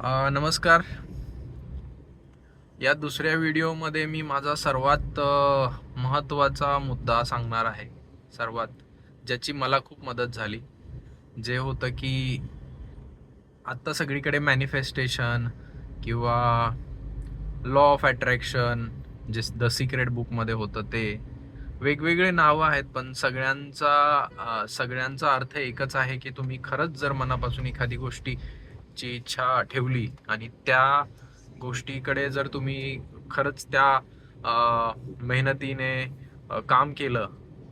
नमस्कार. या दुसऱ्या व्हिडिओमध्ये मी माझा सर्वात महत्त्वाचा मुद्दा सांगणार आहे. सर्वात ज्याची मला खूप मदत झाली. जे होतं की आत्ता सगळीकडे मॅनिफेस्टेशन किंवा लॉ ऑफ अट्रॅक्शन जे द सिक्रेट बुकमध्ये होतं ते वेगवेगळे नावं आहेत पण सगळ्यांचा सगळ्यांचा अर्थ एकच आहे की तुम्ही खरंच जर मनापासून एखादी गोष्टी ची इच्छा ठेवली आणि त्या गोष्टीकडे जर तुम्ही खरंच त्या मेहनतीने काम केलं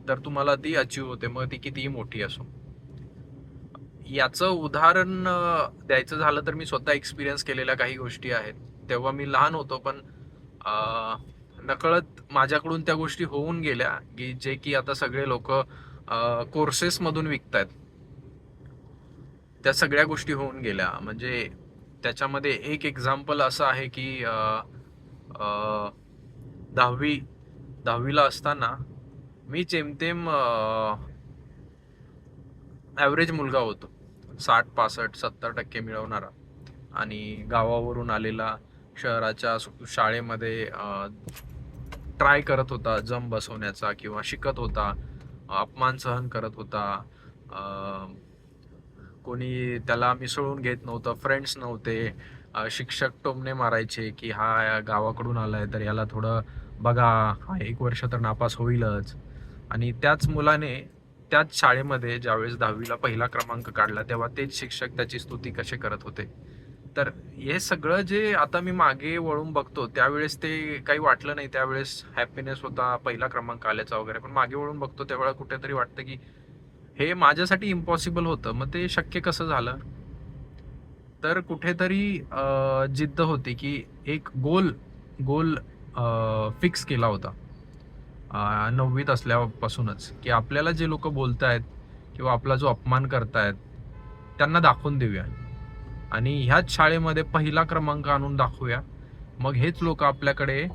तर तुम्हाला ती अचीव होते. मग ती कितीही मोठी असो. याचं उदाहरण द्यायचं झालं तर मी स्वतः एक्सपिरियन्स केलेल्या काही गोष्टी आहेत. तेव्हा मी लहान होतो पण नकळत माझ्याकडून त्या गोष्टी होऊन गेल्या की जे की आता सगळे लोक कोर्सेसमधून विकत आहेत त्या सगळ्या गोष्टी होऊन गेल्या. म्हणजे त्याच्यामध्ये एक एक्झाम्पल असं आहे की दहावी दहावीला असताना मी जेमतेम ॲव्हरेज मुलगा होतो. साठ पासष्ट सत्तर टक्के मिळवणारा. आणि गावावरून आलेला शहराच्या शाळेमध्ये ट्राय करत होता. जम बसवण्याचा किंवा शिकत होता. अपमान सहन करत होता. कोणी त्याला मिसळून घेत नव्हतं फ्रेंड्स नव्हते. शिक्षक टोमणे मारायचे की हा गावाकडून आला आहे तर याला थोडं बघा. हा एक वर्ष तर नापास होईलच. आणि त्याच मुलाने त्याच शाळेमध्ये ज्यावेळेस दहावीला पहिला क्रमांक काढला तेव्हा तेच शिक्षक त्याची स्तुती कसे करत होते. तर हे सगळं जे आता मी मागे वळून बघतो त्यावेळेस ते काही वाटलं नाही. त्यावेळेस हॅपीनेस होता पहिला क्रमांक आल्याचा वगैरे. पण मागे वळून बघतो त्यावेळेला कुठेतरी वाटतं की हे माझ्यासाठी इम्पॉसिबल होतं. मग ते शक्य कसं झालं? तर कुठेतरी जिद्द होती की एक गोल गोल फिक्स केला होता. नववीत असल्यापासूनच. की आपल्याला जे लोक बोलत आहेत किंवा आपला जो अपमान करतायत त्यांना दाखवून देऊया. आणि ह्याच शाळेमध्ये पहिला क्रमांक आणून दाखवूया. मग हेच लोक आपल्याकडे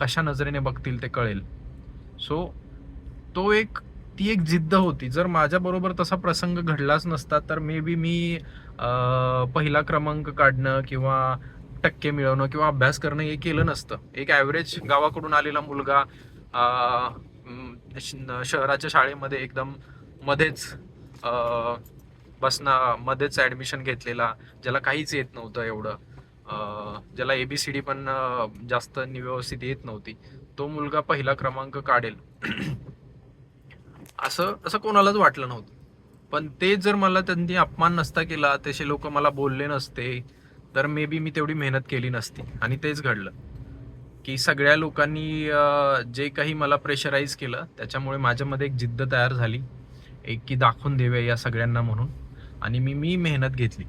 कशा नजरेने बघतील ते कळेल. सो तो एक ती एक जिद्द होती. जर माझ्याबरोबर तसा प्रसंग घडलाच नसता तर मे बी मी पहिला क्रमांक काढणं किंवा टक्के मिळवणं किंवा अभ्यास करणं हे केलं नसतं. एक ॲव्हरेज गावाकडून आलेला मुलगा शहराच्या शाळेमध्ये एकदम मध्येच बसना मध्येच ॲडमिशन घेतलेला ज्याला काहीच येत नव्हतं एवढं. ज्याला ए बी सी डी पण जास्त व्यवस्थित येत नव्हती. तो मुलगा पहिला क्रमांक काढेल. असं असं कोणालाच वाटलं नव्हतं. पण ते जर मला त्यांनी अपमान नसता केला तसे लोक मला बोलले नसते तर मे बी मी तेवढी मेहनत केली नसती. आणि तेच घडलं. की सगळ्या लोकांनी जे काही मला प्रेशराईज केलं त्याच्यामुळे माझ्यामध्ये एक जिद्द तयार झाली. एक की दाखवून देवे या सगळ्यांना म्हणून. आणि मी मी मेहनत घेतली.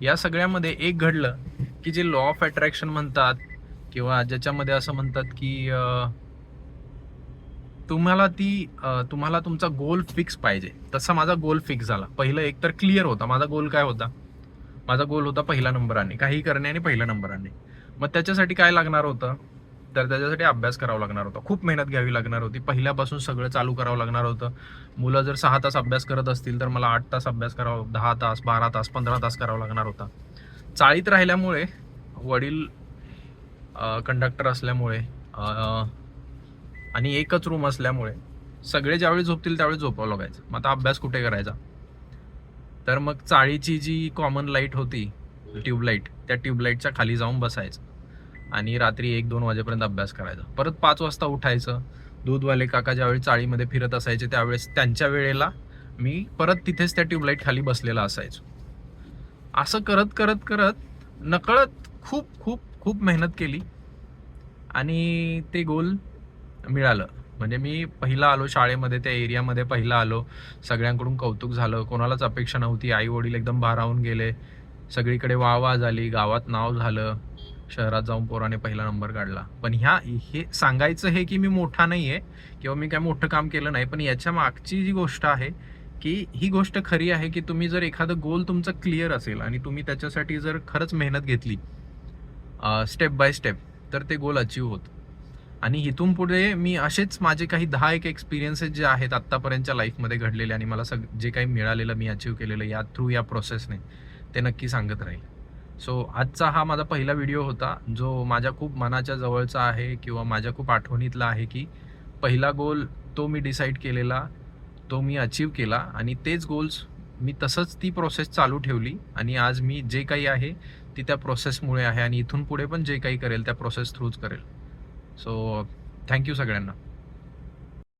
या सगळ्यामध्ये एक घडलं की जे लॉ ऑफ अट्रॅक्शन म्हणतात किंवा ज्याच्यामध्ये असं म्हणतात की तुम्हाला ती तुम्हाला तुमचा गोल फिक्स पाहिजे. तसा माझा गोल फिक्स झाला. पहिलं एक तर क्लिअर होता. माझा गोल काय होता? माझा गोल होता पहिला नंबर आणणे काही करणे आणि पहिला नंबर आणणे मग त्याच्यासाठी काय लागणार होतं? तर त्याच्यासाठी अभ्यास करावा लागणार होता. खूप मेहनत घ्यावी लागणार होती. पहिल्यापासून सगळं चालू करावं लागणार होतं. मुलं जर सहा तास अभ्यास करत असतील तर मला आठ तास अभ्यास करावा दहा तास बारा तास पंधरा तास करावा लागणार होता. चाळीत राहिल्यामुळे वडील कंडक्टर असल्यामुळे आणि एकच रूम असल्यामुळे सगळे ज्यावेळी झोपतील त्यावेळी झोपावं लागायचं. मग आता अभ्यास कुठे करायचा? तर मग चाळीची जी कॉमन लाइट होती ट्यूबलाईट त्या ट्यूबलाईटच्या खाली जाऊन बसायचं. आणि रात्री एक दोन वाजेपर्यंत अभ्यास करायचा. परत पाच वाजता उठायचं. दूधवाले काका ज्यावेळी चाळीमध्ये फिरत असायचे त्यावेळेस त्यांच्या वेळेला मी परत तिथेच त्या ट्यूबलाईट खाली बसलेला असायचो. असं करत करत करत नकळत खूप खूप खूप मेहनत केली. आणि ते गोल मिळालं. म्हणजे मी पहिला आलो शाळेमध्ये त्या एरियामध्ये पहिला आलो. सगळ्यांकडून कौतुक झालं. कोणालाच अपेक्षा नव्हती. आई वडील एकदम भारावून गेले. सगळीकडे वाह वा झाली. गावात नाव झालं. शहरात जाऊन पोराने पहिला नंबर काढला. पण ह्या हे सांगायचं हे की मी मोठा नाही आहे किंवा मी काय मोठं काम केलं नाही. पण याच्या मागची जी गोष्ट आहे की ही गोष्ट खरी आहे की तुम्ही जर एखादं गोल तुमचं क्लिअर असेल आणि तुम्ही त्याच्यासाठी जर खरंच मेहनत घेतली स्टेप बाय स्टेप तर ते गोल अचीव होतं. आणि इथून पुढे मी असेच माझे काही दहा एक एक्सपिरियन्सेस जे आहेत आत्तापर्यंतच्या लाईफमध्ये घडलेले आणि मला सग जे काही मिळालेलं मी अचीव केलेलं या थ्रू या प्रोसेसने ते नक्की सांगत राहील. सो आजचा हा माझा पहिला व्हिडिओ होता जो माझ्या खूप मनाच्या जवळचा आहे किंवा माझ्या खूप आठवणीतला आहे की पहिला गोल तो मी डिसाईड केलेला तो मी अचीव केला आणि तेच गोल्स मी तसंच ती प्रोसेस चालू ठेवली आणि आज मी जे काही आहे ती त्या प्रोसेसमुळे आहे आणि इथून पुढे पण जे काही करेल त्या प्रोसेस थ्रूच करेल. सो थँक्यू सगळ्यांना.